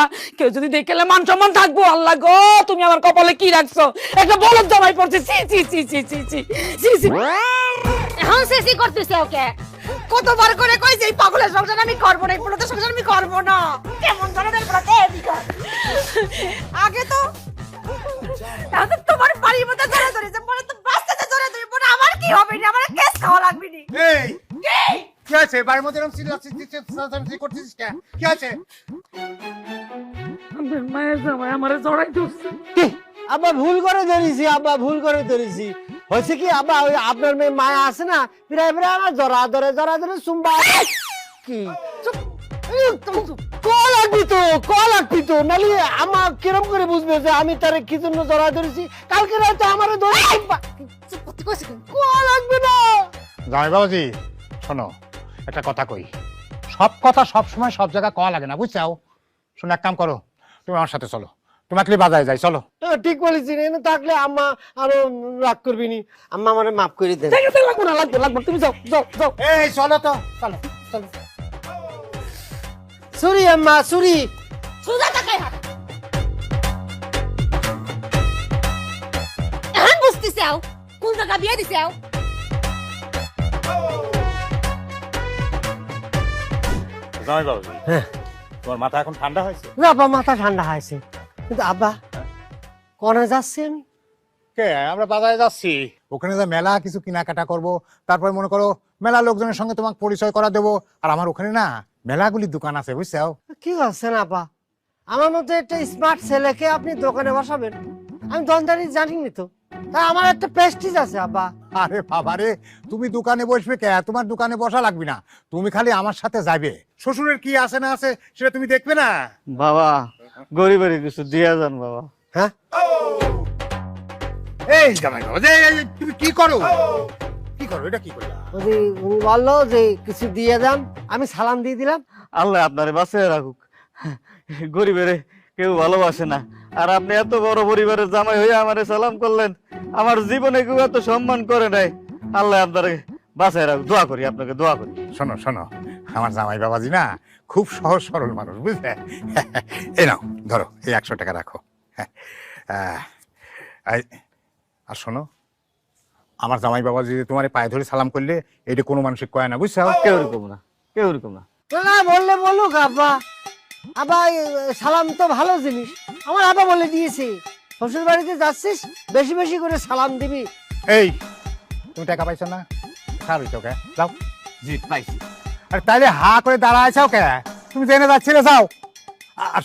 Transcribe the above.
আল্লাহ কেউ যদি দেখলে মান সম্মান থাকব। আল্লাহ গো তুমি আমার কপালে কি রাখছো? একটা বলদ জামাই পড়ছে সি সি সি সি সি সি সি সি এখন করতেছে ওকে। কতবার করে কই যে এই পাগলের সংসার আমি করব না এই সংসার আমি করব না। কেমন ধরনের আগে তো এখন তো তোমার বাড়ির মধ্যে ধরে ধরেছে পরে তো বাঁচতে ধরে ধরে পরে আমার কি হবে না? আমার কেস খাওয়া লাগবে নি। এই! কি আছে বাড়ির মধ্যে এরকম দিচ্ছিস, চেঁচামেচি করছিস কেন? কি আছে মায়ের জামাই আমারে জড়াই ধরছে কি? আব্বা ভুল করে ধরেছি আব্বা ভুল করে ধরেছি হয়েছে কি আব্বা ওই আপনার মেয়ে মায়া আছে না প্রায় প্রায় আমার ধরে ধরে সুম্বা কি চুপ। এই, তুমি চুপ। ক লাগবি তো ক লাগবি তো নালি আমার কিরম করে বুঝবে যে আমি তারে কি জন্য জরা ধরেছি কালকে রাতে আমারে ধরে সুম্বা- চুপ করতে কইছি কেন? ক লাগবে না জামাই বাবাজি শোনো একটা কথা কই সব কথা সব সময় সব জায়গায় কওয়া লাগে না বুঝছাও শোনো এক কাম করো তুমি আমার সাথে চলো। তোমাকে বাজায় যাই চলো। হ্যাঁ, ঠিক বলেছি এনে থাকলে আম্মা আরও রাগ করবি নি। আম্মা আমারে মাফ করে দেন। লাগবো না লাগবো লাগবো তুমি যাও যাও যাও। এই চলো তো। চলো চলো। সুরি আম্মা সুরি। সুজা তাকাই হাত। এখন বুঝতেছে আও। কোন জায়গা বিয়ে দিছে আও? জামাই বাবাজি তোমার মাথা এখন ঠান্ডা হয়েছে? না আব্বা মাথা ঠান্ডা হয়েছে। কিন্তু আব্বা কনে যাচ্ছি আমি? কে? আমরা বাজারে যাচ্ছি। ওখানে যা মেলা কিছু কেনাকাটা করব। তারপরে মনে করো মেলা লোকজনের সঙ্গে তোমাকে পরিচয় করা দেবো। আর আমার ওখানে না মেলাগুলি দোকান আছে বুঝছ কি করছেন আপা আমার মতো একটা স্মার্ট ছেলেকে আপনি দোকানে বসাবেন? আমি দোকানদারি জানিনি তো। তা আমার একটা প্রেস্টিজ আছে আপা আরে বাবা রে তুমি দোকানে বসবে কে? তোমার দোকানে বসা লাগবে না। তুমি খালি আমার সাথে যাবে শ্বশুরের কি আছে না আছে সেটা তুমি দেখবে না? বাবা গরিবের কিছু দিয়া যান বাবা। হ্যাঁ? এই জামাই বাবা যে এই, এই, তুমি কি করো? কি করো? এটা কি করলা? উনি বলল যে কিছু দিয়ে যান। আমি সালাম দিয়ে দিলাম। আল্লাহ আপনারে বাঁচিয়ে রাখুক। গরিবের কেউ ভালোবাসে না। আর আপনি এত বড় পরিবারের জামাই হয়ে আমারে সালাম করলেন আমার জীবনে কেউ এত সম্মান করে নাই। আল্লাহ আপনারে বাঁচায় রাখুক দোয়া করি আপনাকে দোয়া করি। শোনো শোনো আমার জামাই বাবাজি না খুব সহজ সরল মানুষ বুঝলে? এই নাও ধরো এই একশো টাকা রাখো। আর শোনো আমার জামাই বাবা যদি তোমার পায়ে ধরে সালাম করলে এটা কোনো মানুষের কয় না বুঝছ? কেউ এরকম না কেউ এরকম না। না বললে বলুক আব্বা। আব্বা এ, সালাম তো ভালো জিনিস। আমার আবা বলে দিয়েছে শ্বশুর বাড়িতে যাচ্ছিস বেশি বেশি করে সালাম দিবি। এই তুমি টাকা পাইছো না? সার হইছ কে যাও। জি পাইছি। আর তাইলে হা করে দাঁড়াইছাও কে? তুমি জেনে যাচ্ছিলে যাও। আর